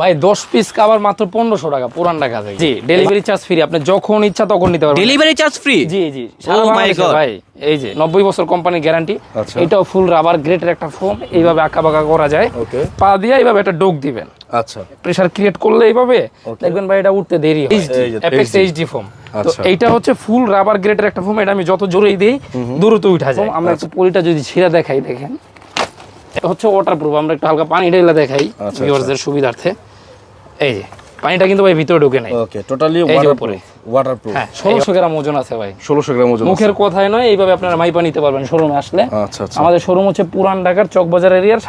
ভাই দশ পিস কাবার মাত্র পনেরোশো টাকা পুরান টাকা থেকে। জি ডেলিভারি চার্জ ফ্রি আপনি যখন ইচ্ছা তখন নিতে পারবেন। ডেলিভারি চার্জ ফ্রি জি জি Oh. ভাই এই যে নব্বই বছর কোম্পানির গ্যারান্টি আচ্ছা। এটাও ফুল রাবার গ্রেটের একটা ফোম এইভাবে আঁকা বাঁকা করা যায়। পা দিয়ে এইভাবে একটা ডোক দিবেন। আচ্ছা। প্রেসার ক্রিয়েট করলে এইভাবে দেখবেন ভাই এটা উঠতে দেরি হয়। অ্যাপেক্স এইচডি ফোম তো আচ্ছা। এইটা হচ্ছে ফুল রাবার গ্রেটের একটা ফোম এটা আমি যত জোরেই দিই দ্রুত উঠা যায়। আমরা একটু পলিটা যদি ছিঁড়া দেখাই দেখেন। হচ্ছে ওয়াটার প্রুফ আমরা একটু হালকা পানি ঢেলে দেখাই আচ্ছা, ভিউয়ার্সদের সুবিধার্থে। এই যে পানিটা কিন্তু ভাই ভিতরে ঢুকে নাই ওকে টোটালি ওয়াটারপ্রুফ। ওয়াটারপ্রুফ হ্যাঁ ষোলোশো গ্রাম ওজন আছে ভাই। ষোলোশো গ্রাম ওজন মুখের কথায় নয় এইভাবে আপনারা মাইপা নিতে পারবেন শোরুমে আসলে। আচ্ছা আচ্ছা। আমাদের শোরুম হচ্ছে পুরান ঢাকার চকবাজার এরিয়ার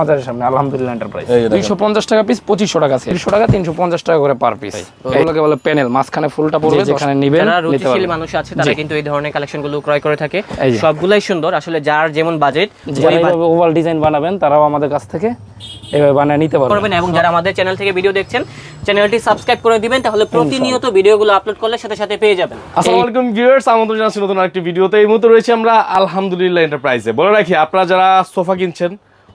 মাজারের সামনে আলহামদুলিল্লাহ এন্টারপ্রাইজ এই যে দেখেন। দুইশো পঞ্চাশ টাকা পিস পঁচিশশো টাকা তিনশো টাকা তিনশো পঞ্চাশ টাকা করে পার পিস এগুলোকে বলে প্যানেল মাঝখানে ফুলটা পড়বে যেখানে নিবেন নিতে পারবেন। মানুষ আছে তারা কিন্তু এই ধরনের কালেকশনগুলো ক্রয় করে থাকে। সবগুলাই সুন্দর আসলে যার যেমন বাজেট যারা এইভাবে ওভাল ডিজাইন বানাবেন তারাও আমাদের কাছ থেকে এভাবে বানিয়ে নিতে পারবেন। এবং যারা আমাদের চ্যানেল থেকে ভিডিও দেখছেন চ্যানেলটি সাবস্ক্রাইব করে দিবেন তাহলে প্রতিনিয়ত ভিডিওগুলো আপলোড করলে সাথে সাথে পেয়ে যাবেন। আসসালামু আলাইকুম ভিউয়ার্স আমন্ত্রণ জানাচ্ছি নতুন আরেকটি ভিডিওতে। এই মুহূর্তে রয়েছে আমরা আলহামদুলিল্লাহ এন্টারপ্রাইজে বলে রাখি, আপনারা যারা সোফা কিনছেন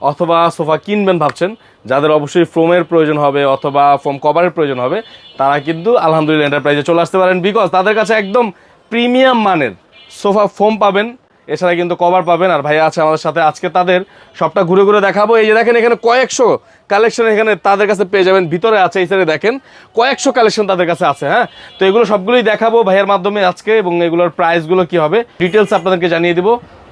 অথবা সোফা কিনবেন ভাবছেন, যাদের অবশ্যই ফোমের প্রয়োজন হবে অথবা ফোম কভারের প্রয়োজন হবে, তারা কিন্তু আলহামদুলিল্লাহ এন্টারপ্রাইজে চলে আসতে পারেন। বিকজ তাদের কাছে একদম প্রিমিয়াম মানের সোফা ফোম পাবেন, এছাড়া কিন্তু কভার পাবেন। আর ভাই আছে আমাদের সাথে, আজকে তাদের সবটা ঘুরে ঘুরে দেখাবো। এই যে দেখেন, এখানে কয়েকশো কালেকশন এখানে তাদের কাছে পেয়ে যাবেন। ভিতরে আছে এই সাইডে দেখেন কয়েকশো কালেকশন তাদের কাছে আছে হ্যাঁ? তো এগুলো সবগুলোই দেখাবো ভাইয়ের মাধ্যমে আজকে এবং এগুলোর প্রাইসগুলো কি হবে ডিটেলস আপনাদেরকে জানিয়ে দিব।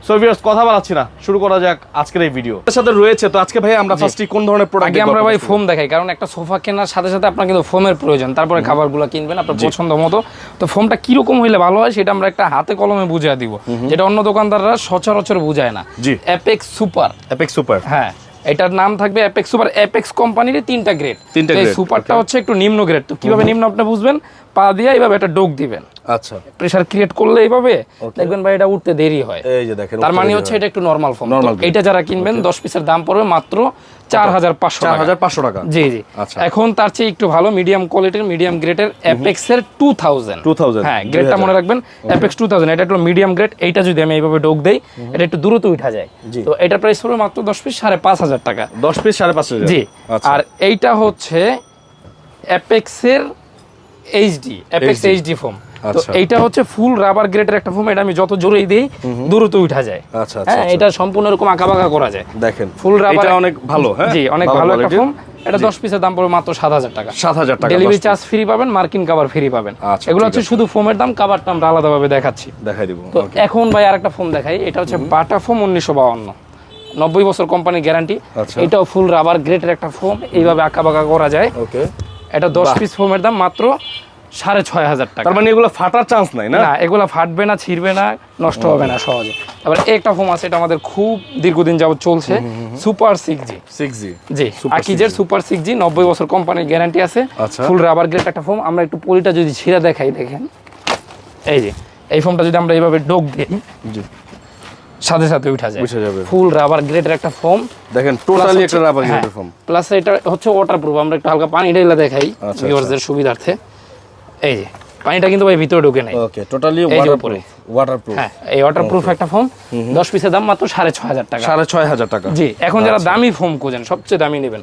সো ভিউয়ার্স কথা বলাচ্ছি না শুরু করা যাক আজকের এই ভিডিও এর সাথে রয়েছে তো আজকে ভাই আমরা ফার্স্টে কোন ধরনের প্রোডাক্ট আগে আমরা ভাই ফোম দেখাই কারণ একটা সোফা কেনার সাথে সাথে আপনার কিন্তু ফোমের প্রয়োজন। তারপরে খাবারগুলো কিনবেন আপনার পছন্দ মতো। তো ফোমটা কীরকম হইলে ভালো হয় সেটা আমরা একটা হাতে কলমে বুঝিয়ে দিব। যেটা অন্য দোকানদাররা সচরাচর বুঝায় না। অ্যাপেক্স সুপার এপেক্স সুপার হ্যাঁ। এটার নাম থাকবে অ্যাপেক্স সুপার অ্যাপেক্স কোম্পানির তিনটা গ্রেড তিনটা সুপারটা হচ্ছে একটু নিম্ন গ্রেড তো কীভাবে নিম্ন আপনি বুঝবেন? পা দিয়ে এইভাবে একটা ডোক দিবেন। আচ্ছা। প্রেসার ক্রিয়েট করলে এইভাবে দেখবেন ভাই এটা উঠতে দেরি হয়। এই যে দেখেন তার মানে হচ্ছে এটা একটু নর্মাল grade। এটা যারা কিনবেন দশ পিসের দাম পড়বে মাত্র চার হাজার পাঁচশো চার টাকা হাজার পাঁচশো টাকা। জি জি। আচ্ছা। এখন তার চেয়ে একটু ভালো মিডিয়াম কোয়ালিটির মিডিয়াম গ্রেডের অ্যাপেক্স এর টু থাউজেন্ড 2000 হ্যাঁ গ্রেডটা মনে রাখবেন অ্যাপেক্স টু থাউজেন্ড এটা একটু মিডিয়াম গ্রেড এইটা যদি আমি এইভাবে ডোক দেই এটা একটু দ্রুত উঠা যায়। তো এটার প্রাইস পড়বে মাত্র দশ পিস সাড়ে পাঁচ হাজার টাকা। দশ পিস সাড়ে পাঁচ হাজার। জি। আচ্ছা। আর এইটা হচ্ছে অ্যাপেক্সের এইচডি অ্যাপেক্স এইচডি ফোম তো আচ্ছা। এইটা হচ্ছে ফুল রাবার গ্রেডের একটা ফোম এটা আমি যত জোরেই দিই দ্রুত উঠা যায়। আচ্ছা, আচ্ছা, হ্যাঁ এটা সম্পূর্ণ এরকম আঁকা বাঁকা করা যায়। দেখেন ফুল রাবার এটা অনেক ভালো হ্যাঁ? জি অনেক ভালো একটা ফোম এটা দশ পিসের দাম পড়বে মাত্র সাত হাজার টাকা। সাত হাজার টাকা ডেলিভারি চার্জ ফ্রি পাবেন মার্কিন কাভার ফ্রি পাবেন। আচ্ছা, এগুলো হচ্ছে শুধু ফোমের দাম কাভারটা আমরা আলাদাভাবে দেখাচ্ছি। দেখাই দিব তো এখন ভাই আরেকটা ফোম দেখাই এটা হচ্ছে বাটা ফোম উনিশশো বাউন্ন। নব্বই বছর কোম্পানির গ্যারান্টি আচ্ছা। এটাও ফুল রাবার গ্রেটের একটা ফোম এইভাবে আঁকা বাঁকা করা যায়। ওকে এটা দশ পিস ফোমের দাম মাত্র সাড়ে ছয় হাজার টাকা। তার মানে এগুলো ফাটার চান্স নাই না? এগুলা ফাটবে না ছিঁড়বে না নষ্ট হবে না সহজে। তারপর একটা ফোম আছে এটা আমাদের খুব দীর্ঘদিন যাবত চলছে super six G six G জি আকিজের সুপার সিক্স জি নব্বই বছর কোম্পানির গ্যারান্টি আছে। আচ্ছা। ফুল রাবার গ্রেড একটা ফোম আমরা একটু পলিটা যদি ছিঁড়া দেখাই দেখেন। এই যে এই ফোমটা যদি আমরা এইভাবে ডোক দিই জি। সাথে সাথে উঠা যায়। উঠে যাবে। ফুল রাবার গ্রেডের একটা ফোম দেখেন টোটালি একটা রাবার হ্যাঁ। ইউনিফর্ম প্লাস এটা হচ্ছে ওয়াটার প্রুফ আমরা একটু হালকা পানি ঢেলে দেখাই আচ্ছা, ভিউয়ার্সদের সুবিধার্থে। এই যে পানিটা কিন্তু ভাই ভিতরে ঢুকে নাই। ওকে টোটালি ওয়াটারপ্রুফ ওয়াটারপ্রুফ হ্যাঁ এই ওয়াটারপ্রুফ একটা ফোম দশ পিসের দাম মাত্র সাড়ে ছ হাজার টাকা। সাড়ে ছয় হাজার টাকা। জি এখন যারা দামি ফোম খোঁজেন সবচেয়ে দামি নেবেন।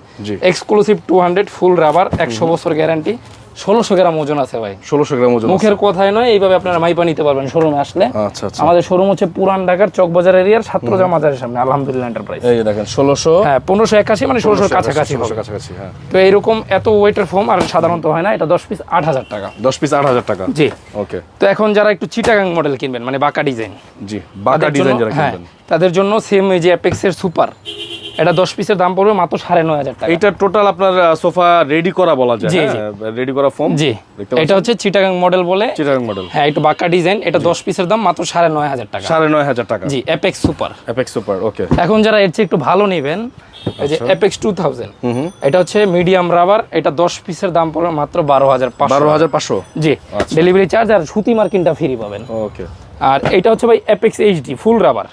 Exclusive two hundred full rubber একশো বছর গ্যারান্টি ষোলোশো গ্রাম ওজন আছে ভাই। ষোলোশো গ্রাম ওজন মুখের কথায় নয় এইভাবে আপনারা মাইপা নিতে পারবেন শোরুমে আসলে। আচ্ছা আচ্ছা। আমাদের শোরুম হচ্ছে পুরান ঢাকার চকবাজার এরিয়ার সাতরোজা মাজারের সামনে আলহামদুলিল্লাহ এন্টারপ্রাইজ এই দেখেন ষোলোশো হ্যাঁ পনেরোশো একাশি মানে ষোলোশো কাছাকাছি কাছাকাছি হ্যাঁ। তো এইরকম এত ওয়েটের ফোম আর সাধারণত হয় না এটা দশ পিস আট হাজার টাকা। দশ পিস আট হাজার টাকা? জি। ওকে তো এখন যারা একটু চিটাগাং মডেল কিনবেন মানে বাঁকা ডিজাইন জি বাঁকা ডিজাইন যারা হ্যাঁ কিনবেন। তাদের জন্য সেম এই যে অ্যাপেক্সের সুপার এটা দশ পিসের দাম পড়বে মাত্র সাড়ে নয় হাজার টাকা। এটা টোটাল আপনার সোফা রেডি করা বলা যায় রেডি করা ফোম জি। এটা হচ্ছে চিটাগাং মডেল বলে। চিটাগাং মডেল হ্যাঁ একটু বাঁকা ডিজাইন এটা দশ পিসের দাম মাত্র সাড়ে নয় হাজার টাকা। সাড়ে নয় হাজার টাকা। জি Apex super Apex super okay এখন যারা এর চেয়ে একটু ভালো নেবেন এই যে এপেক্স টু থাউজেন্ড এটা হচ্ছে মিডিয়াম রাবার এটা দশ পিসের দাম পড়বে মাত্র বারো হাজার বারো পাঁচশো হাজার পাঁচশো? জি আচ্ছা। ডেলিভারি চার্জ আর সুতি মার্কিনটা ফ্রি পাবেন। ওকে আর এটা হচ্ছে ভাই এপেক্স এইচডি ফুল রাবার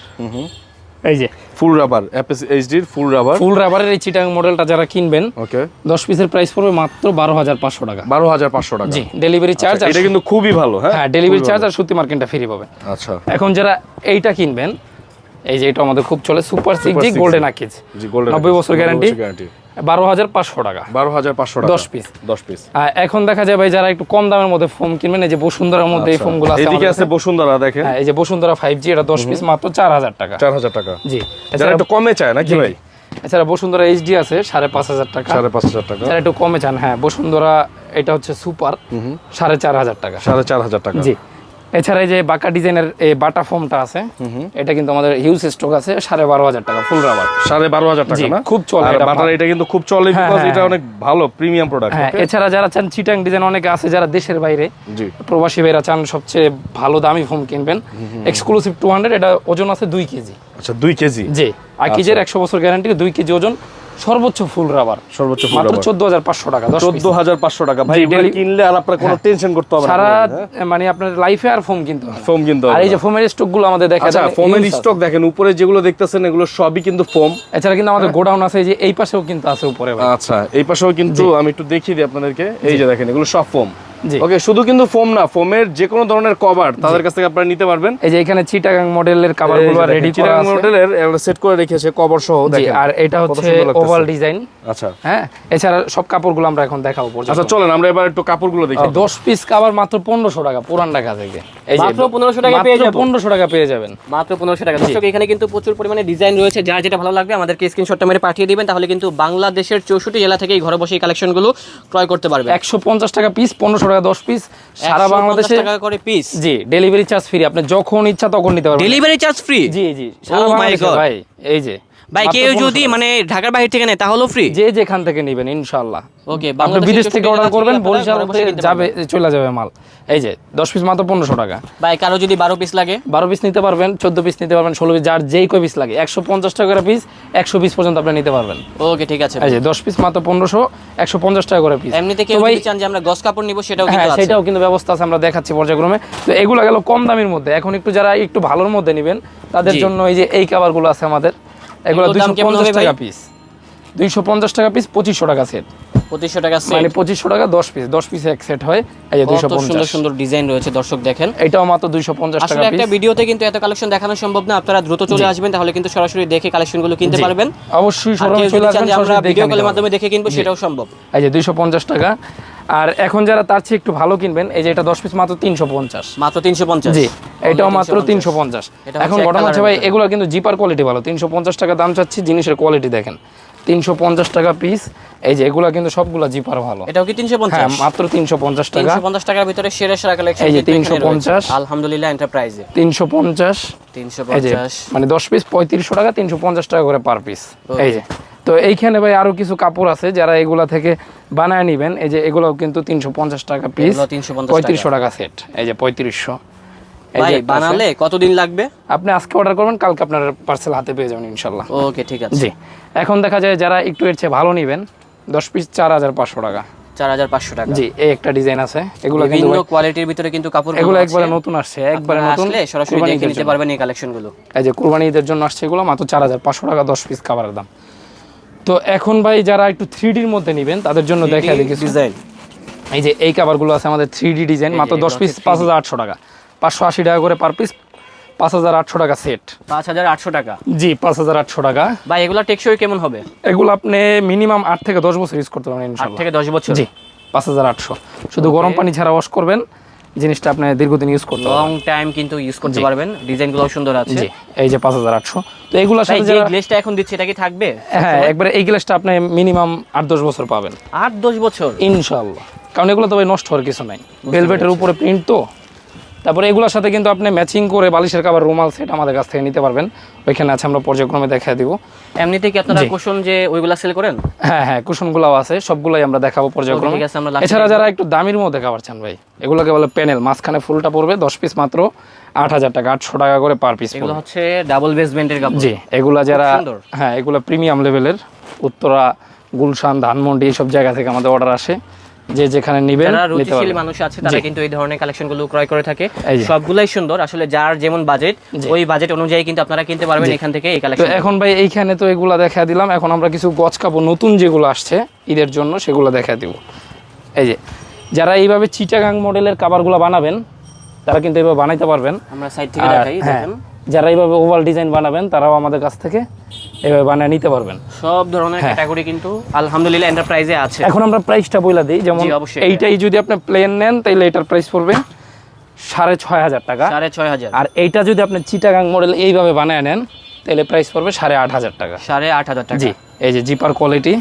এই যে। ফুল রাবার এপেক্স এইচডির ফুল রাবার ফুল রাবারের এই চিটাং মডেলটা যারা কিনবেন ওকে দশ পিসের প্রাইস পড়বে মাত্র বারো হাজার পাঁচশো টাকা। বারো হাজার পাঁচশো টাকা। জি ডেলিভারি চার্জ এটা কিন্তু খুবই ভালো হ্যাঁ? হ্যাঁ ডেলিভারি চার্জ আর সুতি মার্কেটটা ফ্রি পাবেন। আচ্ছা। এখন যারা এইটা কিনবেন এই যে এটা আমাদের খুব চলে super six G golden Akij G golden নব্বই বছর গ্যারান্টি গ্যারান্টি বারো হাজার পাঁচশো টাকা। বারো হাজার পাঁচশো টাকা। 10 piece। দশ পিস এখন দেখা যায় ভাই যারা একটু কম দামের মধ্যে ফোম কিনবেন এই যে বসুন্ধরার মধ্যে এই ফোমগুলো আছে আচ্ছা। আছে বসুন্ধরা দেখেন। হ্যাঁ এই যে বসুন্ধরা ফাইভ জি এটা দশ পিস মাত্র চার হাজার টাকা। চার হাজার টাকা। জি। যারা একটু কমে চায় নাকি ভাই? এছাড়া বসুন্ধরা এইচডি আছে সাড়ে পাঁচ হাজার টাকা। সাড়ে পাঁচ হাজার টাকা। একটু কমে চান হ্যাঁ বসুন্ধরা এটা হচ্ছে সুপার সাড়ে চার হাজার টাকা। সাড়ে চার হাজার টাকা। জি। এছাড়া এই যে বাঁকা ডিজাইনের এই বাটা ফোমটা আছে এটা কিন্তু আমাদের হিউজ স্টক আছে সাড়ে বারো হাজার টাকা ফুল রাবার সাড়ে বারো হাজার টাকা না? খুব চলে এটা বাটার এটা কিন্তু খুব চলে হ্যাঁ, বিকজ হ্যাঁ, এটা হ্যাঁ। অনেক ভালো প্রিমিয়াম প্রোডাক্ট হ্যাঁ এছাড়া যারা চান চিটাং ডিজাইন অনেকে আছে যারা দেশের বাইরে জি। প্রবাসী ভাইরা চান সবচেয়ে ভালো দামি ফোম কিনবেন। এক্সক্লুসিভ টু হান্ড্রেড এটা ওজন আছে দুই কেজি। আচ্ছা দুই কেজি? জি আর কেজির একশো বছর গ্যারান্টি দুই কেজি ওজন। সর্বোচ্চ ফুল রাবার। সর্বোচ্চ ফুল রাবার। চোদ্দ হাজার পাঁচশো টাকা দশ চোদ্দ হাজার পাঁচশো টাকা। ভাই এটা কিনলে আর আপনার কোনো টেনশন করতে হবে না সারা হ্যাঁ? মানে আপনার লাইফে আর ফোম কিনতে হবে। ফোম কিনতে আর এই যে। ফোমের স্টকগুলো আমাদের দেখা আচ্ছা যায় ফোমের স্টক দেখেন উপরে যেগুলো দেখতেছেন এগুলো সবই কিন্তু ফোম এছাড়া কিন্তু আমাদের গোডাউন আছে এই যে এই পাশেও কিন্তু আছে উপরে আচ্ছা এই পাশেও কিন্তু আমি একটু দেখিয়ে দিই আপনাদেরকে। এই যে দেখেন এগুলো সব ফোম ওকে শুধু কিন্তু ফোম না ফোমের যে কোনো ধরনের কভার তাদের কাছ থেকে আপনারা নিতে পারবেন। এই যে এখানে চিটাগাং মডেলের কভারগুলো রেডি করা আছে। মডেলের সেট করে রেখেছে কভার সহ দেখেন। আর এটা হচ্ছে ওভাল ডিজাইন আচ্ছা। হ্যাঁ এছাড়া সব কাপড়গুলো আমরা এখন দেখাবো আচ্ছা চলেন আমরা এবার একটু কাপড়গুলো দেখি। দশ পিস কাবার মাত্র পনেরোশো টাকা পুরান ঢাকা থেকে। মাত্র 1500 টাকায় পেয়ে যাব। পনেরোশো টাকা পেয়ে যাবেন। মাত্র পনেরোশো টাকা। দর্শক এখানে কিন্তু প্রচুর পরিমাণে ডিজাইন রয়েছে। যার যেটা ভালো লাগবে আমাদেরকে স্ক্রিনশটটা মেরে পাঠিয়ে দিবেন তাহলে কিন্তু বাংলাদেশের চৌষট্টি জেলা থেকে এই ঘরে বসে এই কালেকশনগুলো ক্রয় করতে পারবে একশো পঞ্চাশ টাকা পিস পনেরোশো টাকা দশ পিস সারা বাংলাদেশে টাকা করে পিস জি ডেলিভারি চার্জ ফ্রি আপনি যখন ইচ্ছা তখন নিতে পারবেন। ডেলিভারি চার্জ ফ্রি জি জি সারা Oh বাংলাদেশে ভাই এই যে। ভাই কেউ যদি মানে ঢাকার বাইরে থেকে নেয় তাহলেও ফ্রি যে যেখান থেকে নেবেন ইনশাআল্লাহ। ওকে আপনি বিদেশ থেকে অর্ডার করবেন বরিশাল থেকে যাবে চলে যাবে মাল। এই যে দশ পিস মাত্র পনেরোশো টাকা। ভাই কারও যদি বারো পিস লাগে? বারো পিস নিতে পারবেন চোদ্দ পিস নিতে পারবেন ষোলো পিস যার যেই কয় পিস লাগে। একশো পঞ্চাশ টাকা করে পিস একশো পিস পর্যন্ত আপনি নিতে পারবেন। ওকে ঠিক আছে। এই যে দশ পিস মাত্র পনেরোশো একশো পঞ্চাশ টাকা করে পিস এমনিতে কেউ যদি চান যে আমরা গস কাপড় নিব সেটাও হ্যাঁ কিন্তু আছে। সেটাও কিন্তু ব্যবস্থা আছে আমরা দেখাচ্ছি পর্যায়ক্রমে। তো এগুলো গেল কম দামের মধ্যে। এখন একটু যারা একটু ভালোর মধ্যে নেবেন তাদের জন্য এই যে এই কাভারগুলো আছে আমাদের। এগুলো কেমন পঞ্চাশ? টাকা পিস দুইশো পঞ্চাশ টাকা পিস পঁচিশশো টাকা সেট পঁচিশশো টাকা মানে পঁচিশশো টাকা দশ পিস দশ পিসে এক সেট হয়। এই যে দুইশো সুন্দর সুন্দর ডিজাইন রয়েছে দর্শক দেখেন। এটাও মাত্র দুইশো পঞ্চাশ টাকা একটা ভিডিওতে কিন্তু এত কালেকশন দেখানো সম্ভব না। আপনারা দ্রুত চলে আসবেন তাহলে কিন্তু সরাসরি দেখে কালেকশনগুলো কিনতে পারবেন। অবশ্যই কেউ চলে আসবেন আমরা ভিডিও কলের মাধ্যমে দেখে কিনবো সেটাও সম্ভব। এই যে দুইশো পঞ্চাশ টাকা। আর এখন যারা তার চেয়ে একটু ভালো কিনবেন এই যে এটা দশ পিস মাত্র তিনশো পঞ্চাশ। মাত্র তিনশো পঞ্চাশ। জি এটাও মাত্র তিনশো পঞ্চাশ। এখন ঘটনা হচ্ছে ভাই এগুলো কিন্তু জিপার কোয়ালিটি ভালো তিনশো পঞ্চাশ টাকা দাম চাচ্ছি জিনিসের কোয়ালিটি দেখেন। তিনশো পঞ্চাশ টাকা পিস এই যে এগুলো কিন্তু সবগুলা জিপার ভালো। এটাও কি তিনশো হ্যাঁ পঞ্চাশ মাত্র তিনশো পঞ্চাশ টাকা। পঞ্চাশ টাকার ভিতরে সেরা সেরা কালেকশন এই যে 350 আলহামদুলিল্লাহ এন্টারপ্রাইজে তিনশো পঞ্চাশ। তিনশো পঞ্চাশ। মানে দশ পিস পঁয়ত্রিশশো টাকা তিনশো পঞ্চাশ টাকা করে পার পিস এই যে তো এইখানে ভাই আরও কিছু কাপড় আছে যারা এগুলা থেকে বানায় নিবেন। এই যে এগুলোও কিন্তু তিনশো পঞ্চাশ টাকা পিস পঁয়ত্রিশশো টাকা সেট এই যে পঁয়ত্রিশশো। ভাই। বানালে কতদিন লাগবে? আপনি আজকে অর্ডার করবেন কালকে আপনার পার্সেল হাতে পেয়ে যাবেন ইনশাল্লাহ ওকে ঠিক আছে। জি। এখন দেখা যায় যারা একটু এর চেয়ে ভালো নেবেন দশ পিস চার হাজার পাঁচশো টাকা। চার হাজার পাঁচশো টাকা। জি এই একটা ডিজাইন আছে। এগুলো বিভিন্ন কোয়ালিটির ভিতরে কিন্তু কাপড় এগুলো একবারে নতুন আসছে একবারে নতুন আসলে সরাসরি দেখে নিতে পারবেন এই কালেকশনগুলো এই যে কুরবানি ঈদের জন্য আসছে এগুলো মাত্র চার হাজার পাঁচশো টাকা দশ পিস খাবারের দাম। তো এখন ভাই যারা একটু থ্রি ডির মধ্যে নেবেন তাদের জন্য দেখা দেখি ডিজাইন এই যে এই কাভারগুলো আছে আমাদের থ্রি ডি ডিজাইন মাত্র দশ পিস পাঁচ হাজার আটশো টাকা। পাঁচশো আশি টাকা করে পার পিস পাঁচ হাজার আটশো টাকা সেট পাঁচ হাজার আটশো টাকা। জি পাঁচ হাজার আটশো টাকা। ভাই এগুলো টেকসই কেমন হবে? এগুলো আপনি মিনিমাম আট থেকে দশ বছর ইউজ করতে পারেন আট থেকে দশ বছর? জি পাঁচ হাজার আটশো। শুধু গরম পানি ছাড়া ওয়াশ করবেন। জিনিসটা আপনি দীর্ঘদিন ইউজ করতে লং টাইম কিন্তু ইউজ করতে পারবেন। ডিজাইনগুলো সুন্দর আছে। জি এই যে পাঁচ হাজার আটশো। তো এগুলোর ভাই সাথে যে গ্লেসটা এখন দিচ্ছে এটা কি থাকবে? হ্যাঁ একবারে এই গ্লাসটা আপনি মিনিমাম আট দশ বছর পাবেন। আট দশ বছর? ইনশাল্লাহ কারণ এগুলো তো ভাই নষ্ট হওয়ার কিছু নাই। ভেলভেটের উপরে প্রিন্ট তো। তারপরে এগুলোর সাথে কিন্তু আপনি ম্যাচিং করে বালিশের কাবার রুমাল সেট আমাদের কাছ থেকে নিতে পারবেন। ওইখানে আছে আমরা পর্যায়ক্রমে দেখা দিব। এমনিতে কি আপনারা কুশন যে ওইগুলা সেল করেন? হ্যাঁ হ্যাঁ কুশনগুলাও আছে সবগুলাই আমরা দেখাবো পর্যায়ক্রমে। ঠিক আছে, আমরা এছাড়া যারা একটু দামির মধ্যে খাবার চান ভাই এগুলোকে বলে প্যানেল মাঝখানে ফুলটা পড়বে দশ পিস মাত্র আট হাজার টাকা আটশো টাকা করে পার পিস এগুলো হচ্ছে ডাবল বেসমেন্টের কাপড়। জি এগুলা যারা হ্যাঁ এগুলা প্রিমিয়াম লেভেলের উত্তরা গুলশান ধানমন্ডি এইসব জায়গা থেকে আমাদের অর্ডার আসে। যে যেখানে নিবেন যারা রুচিশীল মানুষ আছে তারা কিন্তু এই ধরনের কালেকশনগুলো ক্রয় করে থাকে। সবগুলাই সুন্দর। আসলে যার যেমন বাজেট ওই বাজেট অনুযায়ী কিন্তু আপনারা কিনতে পারবেন এখান থেকে এই কালেকশন এখন ভাই এইখানে তো এগুলা দেখা দিলাম। এখন আমরা কিছু গছ কাপড় নতুন যেগুলো আসছে ঈদের জন্য সেগুলো দেখা দিব। এই যে যারা এইভাবে চিটাগাং মডেলের কাবারগুলো বানাবেন তারা কিন্তু এইভাবে বানাইতে পারবেন। আমরা সাইড থেকে দেখাই হ্যাঁ। দেখেন। যারা এইভাবে ওভাল ডিজাইন বানাবেন তারাও আমাদের কাছ থেকে এভাবে বানিয়ে নিতে পারবেন। সব ধরনের। ক্যাটাগরি কিন্তু আলহামদুলিল্লাহ এন্টারপ্রাইজে আছে। এখন আমরা প্রাইসটা বইলা দিই যেমন। এইটাই যদি আপনি প্লেন নেন তাহলে এটার প্রাইস পড়বে সাড়ে ছয় হাজার টাকা। সাড়ে ছয় হাজার। আর এইটা যদি আপনি চিটাগাং মডেল এইভাবে বানায় নেন তাহলে প্রাইস পড়বে সাড়ে আট হাজার টাকা। সাড়ে আট হাজার টাকা। জি এই যে জিপার কোয়ালিটি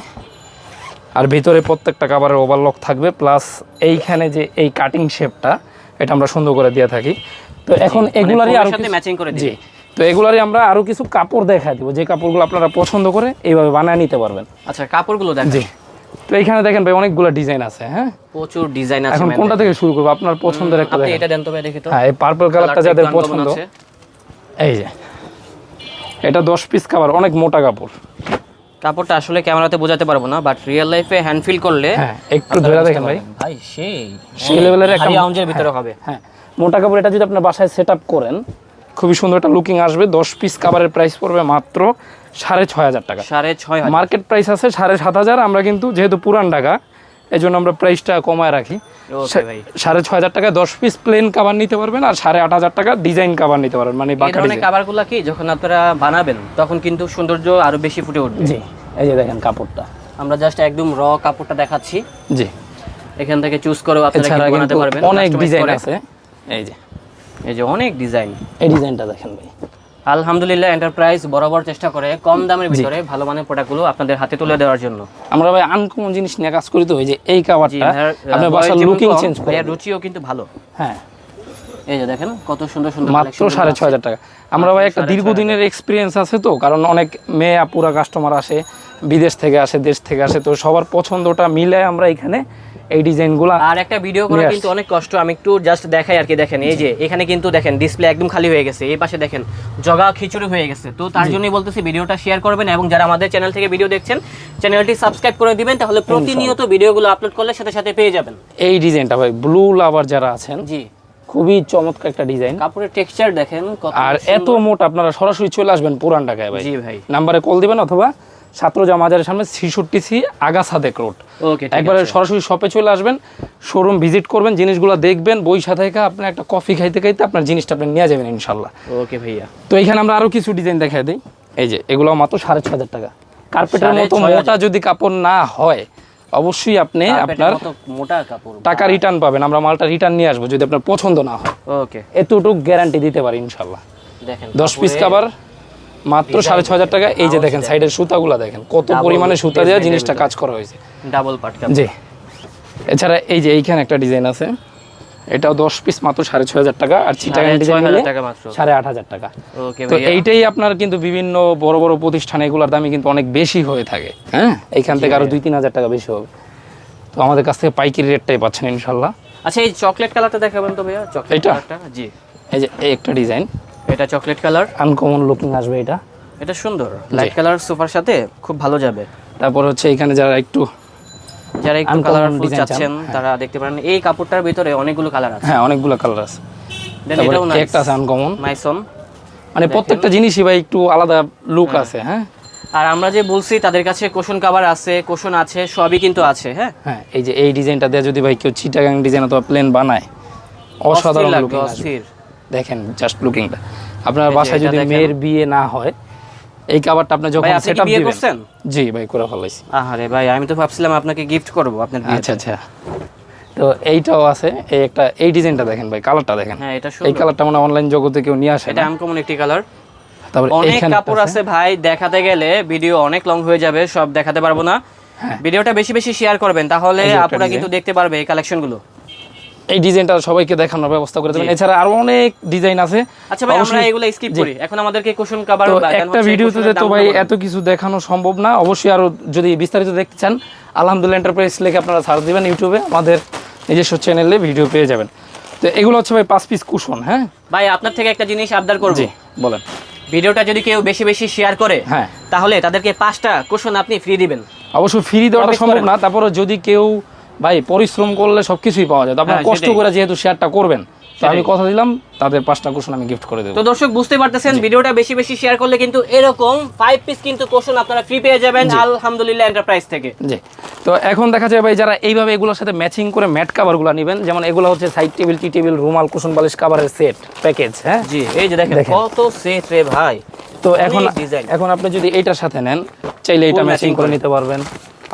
আর ভিতরে প্রত্যেকটা কাভারের ওভারলক থাকবে প্লাস এইখানে যে এই কাটিং শেপটা এটা আমরা সুন্দর করে দিয়ে থাকি। তো এখন এগুলারই ফোমের আরও সাথে ম্যাচিং করে দিই তো এগুলারই আমরা আরও কিছু কাপড় দেখাই দিব। যে কাপড়গুলো আপনারা পছন্দ করে এইভাবে বানায় নিতে পারবেন। আচ্ছা কাপড়গুলো দেখ জি তো এইখানে দেখেন ভাই অনেকগুলো ডিজাইন আছে হ্যাঁ? প্রচুর ডিজাইন আছে এখন কোনটা থেকে শুরু করব? আপনার পছন্দের একটা আপনি এটা দেন তো ভাই দেখি তো। হ্যাঁ এই পার্পল কালারটা যাদের পছন্দ। এই যে এটা দশ পিস কাভার অনেক মোটা কাপড়। কাপড়টা আসলে ক্যামেরাতে বোঝাতে পারব না বাট রিয়েল লাইফে হ্যান্ড ফিল করলে হ্যাঁ একটু ধরে দেখেন ভাই। ভাই সেই সেই লেভেলের একটা ভিতরে হবে। হ্যাঁ। মোটা কাপড় এটা যদি আপনার বাসায় সেট করেন খুবই সুন্দর একটা লুকিং আসবে। দশ পিস কাভারের প্রাইস পড়বে মাত্র সাড়ে ছয় হাজার টাকা। সাড়ে ছয় মার্কেট প্রাইস আছে সাড়ে সাত হাজার আমরা কিন্তু যেহেতু পুরান টাকা এই জন্য আমরা প্রাইসটা কমায় রাখি। সাড়ে ছয় হাজার টাকায় দশ পিস প্লেন কাভার নিতে পারবেন আর সাড়ে আট হাজার টাকা ডিজাইন কাভার নিতে পারবেন মানে ধরনের কাভারগুলো কি যখন আপনারা বানাবেন তখন কিন্তু সৌন্দর্য আরও বেশি ফুটে উঠবে? জি এই যে দেখেন কাপড়টা। আমরা জাস্ট একদম র কাপড়টা দেখাচ্ছি। জি। এখান থেকে চুজ করে আপনারা বানাতে পারবেন। অনেক ডিজাইন আছে। এই যে এই যে অনেক ডিজাইন এই ডিজাইনটা দেখেন ভাই। আলহামদুলিল্লাহ এন্টারপ্রাইজ বরাবর চেষ্টা করে কম দামের ভিতরে ভালো মানের প্রোডাক্টগুলো আপনাদের হাতে তুলে দেওয়ার জন্য। আমরা ভাই আনকমন জিনিস নিয়ে কাজ করি তো ওই যে এই কাভারটা আপনার বাসার লুকিং চেঞ্জ করে। রুচিও কিন্তু ভালো। হ্যাঁ। এই যে দেখেন কত সুন্দর সুন্দর মাত্র সাড়ে ছয় হাজার টাকা। আমরা ভাই একটা দীর্ঘদিনের এক্সপিরিয়েন্স আছে তো কারণ অনেক মেয়ে আপুরা কাস্টমার আসে বিদেশ থেকে আসে দেশ থেকে আসে তো সবার পছন্দটা মিলে আমরা এখানে এই ডিজাইনগুলো। আর একটা ভিডিও করা কিন্তু অনেক কষ্ট আমি একটু জাস্ট দেখাই আর কি দেখেন এই যে এখানে কিন্তু দেখেন ডিসপ্লে একদম খালি হয়ে গেছে এই পাশে দেখেন জগা খিচুড়ি হয়ে গেছে। তো তার জন্যই বলতেছি ভিডিওটা শেয়ার করবেন এবং যারা আমাদের চ্যানেল থেকে ভিডিও দেখছেন চ্যানেলটি সাবস্ক্রাইব করে দিবেন তাহলে প্রতিনিয়ত ভিডিওগুলো আপলোড করলে সাথে সাথে পেয়ে যাবেন। এই ডিজাইনটা ভাই ব্লু লাভার যারা আছেন জি। খুবই চমৎকার একটা ডিজাইন। কাপড়ের টেক্সচার দেখেন আর এত মোট আপনারা সরাসরি চলে আসবেন পুরান ঢাকায় ভাই। জি ভাই। নাম্বারে কল দিবেন অথবা ছাত্রজা মাজারের সামনে ছিষট্টি C Aga Sadek road. Okay একবারে সরাসরি শপে চলে আসবেন শোরুম ভিজিট করবেন জিনিসগুলো দেখবেন বই সাথে আপনি একটা কফি খাইতে খাইতে আপনার জিনিসটা আপনি নিয়ে যাবেন ইনশাল্লাহ ওকে ভাইয়া। তো এখানে আমরা আরও কিছু ডিজাইন দেখাই দিই। এই যে এগুলো মাত্র সাড়ে ছ হাজার টাকা। কার্পেটের মতো মোটা যদি কাপড় না হয় অবশ্যই আপনি আপনার মোটা কাপড়। টাকা রিটার্ন পাবেন। আমরা মালটা রিটার্ন নিয়ে আসব যদি আপনার পছন্দ না হয়। ওকে এতটুকু গ্যারান্টি দিতে পারি ইনশাল্লাহ দেখেন দশ পিস কাবার মাত্র সাড়ে ছ হাজার টাকা এই যে দেখেন সাইডের সুতাগুলা দেখেন কত পরিমাণে সুতা দেওয়া জিনিসটা কাজ করা হয়েছে। ডাবল পাট জি। এছাড়া এই যে এইখানে একটা ডিজাইন আছে এটাও দশ পিস মাত্র সাড়ে ছয় হাজার টাকা আর চিটাগাং ডিজাইন সাড়ে আট হাজার টাকা। তো এইটাই আপনার কিন্তু বিভিন্ন বড় বড় প্রতিষ্ঠান এগুলোর দামই কিন্তু অনেক বেশি হয়ে থাকে হ্যাঁ? এইখান থেকে আরও দুই তিন হাজার টাকা বেশি হবে। তো আমাদের কাছ থেকে পাইকারি রেটটাই পাচ্ছেন ইনশাল্লাহ। আচ্ছা এই চকলেট কালারটা দেখাবেন তো ভাইয়া? চকলেট? কালারটা জি। এই যে এই একটা ডিজাইন। এটা চকলেট কালার আনকমন লুকিং আসবে এটা। এটা সুন্দর। লাইট কালার সোফার সাথে খুব ভালো যাবে। তারপর হচ্ছে এখানে যারা একটু যারা একটু কালারফুল চাচ্ছেন তারা দেখতে পারেন এই কাপড়টার ভিতরে অনেকগুলো কালার আছে। হ্যাঁ অনেকগুলো কালার আছে। দেন এটাও একটা আছে আনকমন মাইসন মানে প্রত্যেকটা জিনিসই ভাই একটু আলাদা লুক আছে হ্যাঁ। আর আমরা যে বলছি তাদের কাছে কোশন কাভার আছে কোশন আছে সবই কিন্তু আছে হ্যাঁ। হ্যাঁ এই যে এই ডিজাইনটা দিয়ে যদি ভাই কেউ চিটাগাং ডিজাইন অথবা প্লেন বানায় অসাধারণ আসবে অস্থির। দেখেন জাস্ট লুকিংটা আপনার বাসায় যদি মেয়ের বিয়ে না হয় এই কাভারটা আপনি যখন সেটআপ বিয়ে দিবেন? করছেন? জি ভাই করে ফেলাইছি। আহারে ভাই আমি তো ভাবছিলাম আপনাকে গিফট করব আপনার বিয়েতে। আচ্ছা আচ্ছা। তো এইটাও আছে এই একটা এই ডিজাইনটা দেখেন ভাই কালারটা দেখেন। হ্যাঁ এটা এই কালারটা মানে অনলাইন জগতে কেউ নিয়ে আসে এটা আনকমন একটি কালার তারপর অনেক কাপড় আছে। ভাই দেখাতে গেলে ভিডিও অনেক লং হয়ে যাবে সব দেখাতে পারব না। হ্যাঁ। ভিডিওটা বেশি বেশি শেয়ার করবেন তাহলে আপনারা কিন্তু দেখতে পারবে এই কালেকশনগুলো এই ডিজাইনটা সবাইকে দেখানোর ব্যবস্থা করে দেবেন। এছাড়া আরও অনেক ডিজাইন আছে। আচ্ছা ভাই আমরা এগুলো স্কিপ করি। এখন আমাদেরকে কোশন কাভার তো একটা ভিডিওতে তো ভাই এত কিছু দেখানো সম্ভব না। অবশ্যই আরও যদি বিস্তারিত দেখতে চান আলহামদুলিল্লাহ এন্টারপ্রাইজ লিখে আপনারা সার্চ দিবেন ইউটিউবে। আমাদের নিজস্ব চ্যানেলে ভিডিও পেয়ে যাবেন। তো এগুলো হচ্ছে ভাই পাঁচ পিস কুশন হ্যাঁ? ভাই আপনার থেকে একটা জিনিস আবদার করব। জি বলেন। ভিডিওটা যদি কেউ বেশি বেশি শেয়ার করে হ্যাঁ। তাহলে তাদেরকে পাঁচটা কোশন আপনি ফ্রি দিবেন। অবশ্য ফ্রি দেওয়াটা সম্ভব না। তারপরে যদি কেউ ভাই পরিশ্রম করলে সবকিছুই পাওয়া যায়। আপনার হ্যাঁ, কষ্ট করে যেহেতু শেয়ারটা করবেন আমি কথা দিলাম তাদের পাঁচটা কুশন আমি গিফট করে দেবো। তো দর্শক বুঝতে পারতেছেন ভিডিওটা বেশি বেশি শেয়ার করলে কিন্তু এরকম ফাইভ পিস কিন্তু কোশন আপনারা ফ্রি পেয়ে যাবেন আলহামদুলিল্লাহ এন্টারপ্রাইজ থেকে। জি। তো এখন দেখা যায় ভাই যারা এইভাবে এগুলোর সাথে ম্যাচিং করে ম্যাট কাভারগুলো নেবেন যেমন এগুলো হচ্ছে সাইড টেবিল টি টেবিল রুমাল কুশন বালিশ কাভারের সেট প্যাকেজ হ্যাঁ? জি এই যে দেখেন। কত সেট রে ভাই। তো এখন এখন আপনি যদি এইটার সাথে নেন চাইলে এটা ম্যাচিং করে। নিতে পারবেন।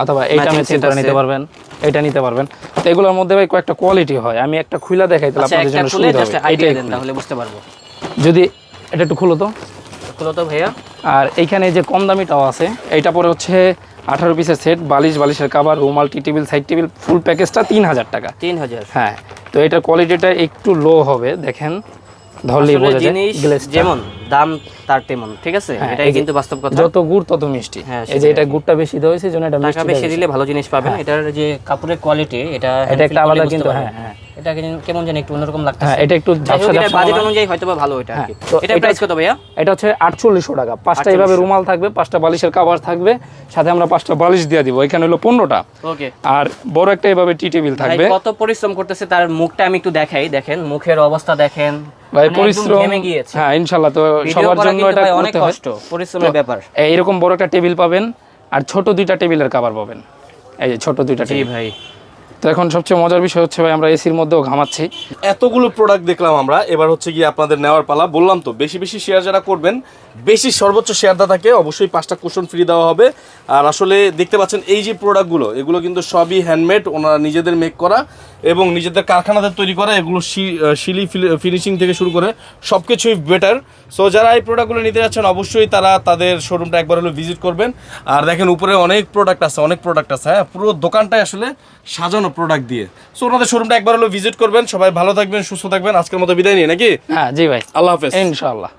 অথবা এইটা ম্যাচিং করে নিতে পারবেন এটা নিতে পারবেন। তো এগুলোর মধ্যে ভাই কয়েকটা কোয়ালিটি হয়। আমি একটা খুলে দেখাই তাহলে আচ্ছা আপনাদের জন্য সুবিধা হবে। আইডিয়া দেন তাহলে বুঝতে পারব। যদি এটা একটু খুলো তো। খুলো তো ভাইয়া। আর এইখানে যে কম দামিটাও আছে এইটা পরে হচ্ছে আঠারো পিসের সেট বালিশ বালিশের কাবার রুমাল tea table side table full প্যাকেজটা তিন হাজার টাকা। তিন হাজার। হ্যাঁ তো এটার কোয়ালিটিটা একটু লো হবে দেখেন। ধরলেই বোঝা যায় যেমন দাম তার তেমন ঠিক আছে? হ্যাঁ, এটাই কিন্তু বাস্তব কথা। যত গুড় তত মিষ্টি। হ্যাঁ, এই যে এটা গুড়টা বেশি দেওয়া হয়েছে জন্য এটা টাকা বেশি দিলে ভালো জিনিস পাবেন। এটার যে কাপড়ের কোয়ালিটি এটা হ্যাঁ। এটা একটা আলাদা কিন্তু, হ্যাঁ, হ্যাঁ। এটা কেমন জানি একটু অন্যরকম লাগতেছে। হ্যাঁ এটা একটু ঝাপসা ঝাপসা বাজেট অনুযায়ী হয়তো ভালো এটা হ্যাঁ, তো এটা প্রাইস কত ভাইয়া? এটা হচ্ছে আটচল্লিশশো টাকা। পাঁচটা এইভাবে রুমাল থাকবে পাঁচটা বালিশের কাভার থাকবে সাথে আমরা পাঁচটা বালিশ দিয়ে দিব। এখানে হলো পনেরোটা। ওকে আর বড় একটা এইভাবে টি টেবিল থাকবে। কত পরিশ্রম করতেছে তার মুখটা আমি একটু দেখাই। দেখেন মুখের অবস্থা দেখেন। ভাই মানে পরিশ্রম হ্যাঁ ইনশাল্লাহ তো সবার জন্য এটা অনেক কষ্ট পরিশ্রমের ব্যাপার। এইরকম বড় একটা টেবিল পাবেন আর ছোট দুইটা টেবিলের কাভার পাবেন। এই যে ছোট দুইটা টেবিল। ভাই। তো এখন সবচেয়ে মজার বিষয় হচ্ছে ভাই, আমরা এসির মধ্যেও ঘামাচ্ছি। এতগুলো প্রোডাক্ট দেখলাম আমরা। এবার হচ্ছে গিয়ে আপনাদের নেওয়ার পালা। বললাম তো, বেশি বেশি শেয়ার যারা করবেন, বেশি সর্বোচ্চ শেয়ারদাতাকে অবশ্যই পাঁচটা কুশন ফ্রি দেওয়া হবে। আর আসলে দেখতে পাচ্ছেন, এই যে প্রোডাক্টগুলো এগুলো কিন্তু সবই হ্যান্ডমেড ওনারা নিজেদের মেক করা এবং নিজেদের কারখানাতে তৈরি করা, এগুলো শিলি ফিনিশিং থেকে শুরু করে সব কিছুই বেটার সো যারা এই প্রোডাক্টগুলো নিতে যাচ্ছেন, অবশ্যই তারা তাদের শোরুমটা একবার হলো ভিজিট করবেন। আর দেখেন, উপরে অনেক প্রোডাক্ট আছে, অনেক প্রোডাক্ট আছে হ্যাঁ? পুরো দোকানটাই আসলে সাজানো প্রোডাক্ট দিয়ে। সো ওনাদের শোরুমটা একবার হলো ভিজিট করবেন। সবাই ভালো থাকবেন সুস্থ থাকবেন। আজকের মতো বিদায় নিয়ে নাকি? হ্যাঁ জি ভাই। আল্লাহ হাফেজ। ইনশাআল্লাহ।